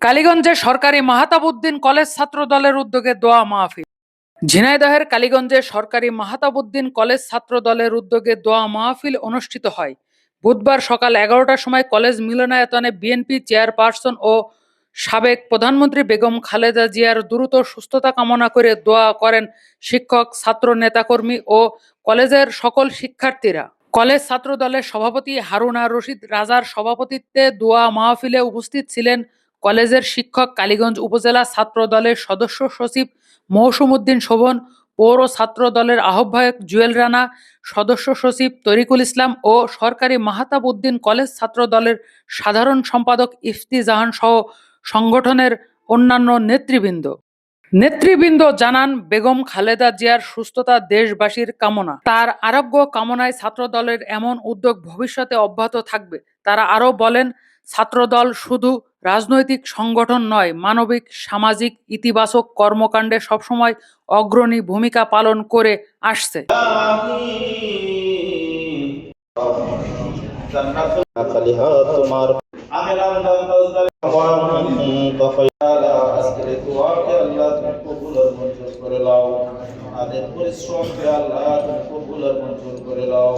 কালীগঞ্জে সরকারি মাহাতাবুদ্দিন কলেজ ছাত্র দলের উদ্যোগে দোয়া মাহফিল। ঝিনাইদহের কালীগঞ্জে সরকারি মাহাতাবুদ্দিন কলেজ ছাত্র দলের উদ্যোগে দোয়া মাহফিল অনুষ্ঠিত হয়। বুধবার সকাল এগারোটার সময় কলেজ মিলনায়তনে বিএনপি চেয়ারপারসন ও সাবেক প্রধানমন্ত্রী বেগম খালেদা জিয়ার দ্রুত সুস্থতা কামনা করে দোয়া করেন শিক্ষক, ছাত্র নেতাকর্মী ও কলেজের সকল শিক্ষার্থীরা। কলেজ ছাত্র দলের সভাপতি হারুনা রশিদ রাজার সভাপতিত্বে দোয়া মাহফিলে উপস্থিত ছিলেন কলেজের শিক্ষক কালীগঞ্জ উপজেলা ছাত্র দলের সদস্য সচিব মৌসুমউদ্দিন শোভন, পৌর ছাত্র দলের আহ্বায়ক জুয়েল রানা, সদস্য সচিব তরিকুল ইসলাম ও সরকারি মাহাতাব উদ্দিন কলেজ ছাত্র দলের সাধারণ সম্পাদক ইফতি জাহান সহ সংগঠনের অন্যান্য নেতৃবৃন্দ। নেতৃবৃন্দ জানান, বেগম খালেদা জিয়ার সুস্থতা দেশবাসীর কামনা। তার আরোগ্য কামনায় ছাত্র দলের এমন উদ্যোগ ভবিষ্যতে অব্যাহত থাকবে। তারা আরও বলেন ছাত্রদল শুধু রাজনৈতিক সংগঠন নয়, মানবিক, সামাজিক, ইতিবাচক কর্মকাণ্ডে সবসময় অগ্রণী ভূমিকা পালন করে আসছে। তুমি কবুল আর মঞ্জুর করে নাও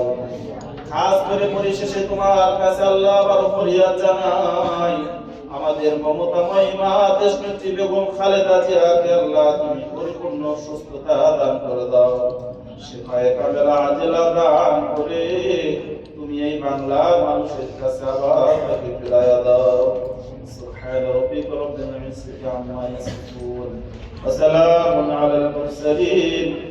খাস করে পরিশেষে তোমার কাছে আল্লাহ আবার ফরিয়াদ জানাই আমাদের মমতাময়ী মা দেশ নেত্রী বেগম খালেদা জিয়াকে আল্লাহ তুমি পরিপূর্ণ সুস্থতা দান করে দাও সেখানে কামেলা আজেলা দান করে তুমি এই বাংলার মানুষের কাছে আবার তাকে ফিরাইয়া দাও سبحان ربك رب العزة عما يصفون وسلام على المرسلين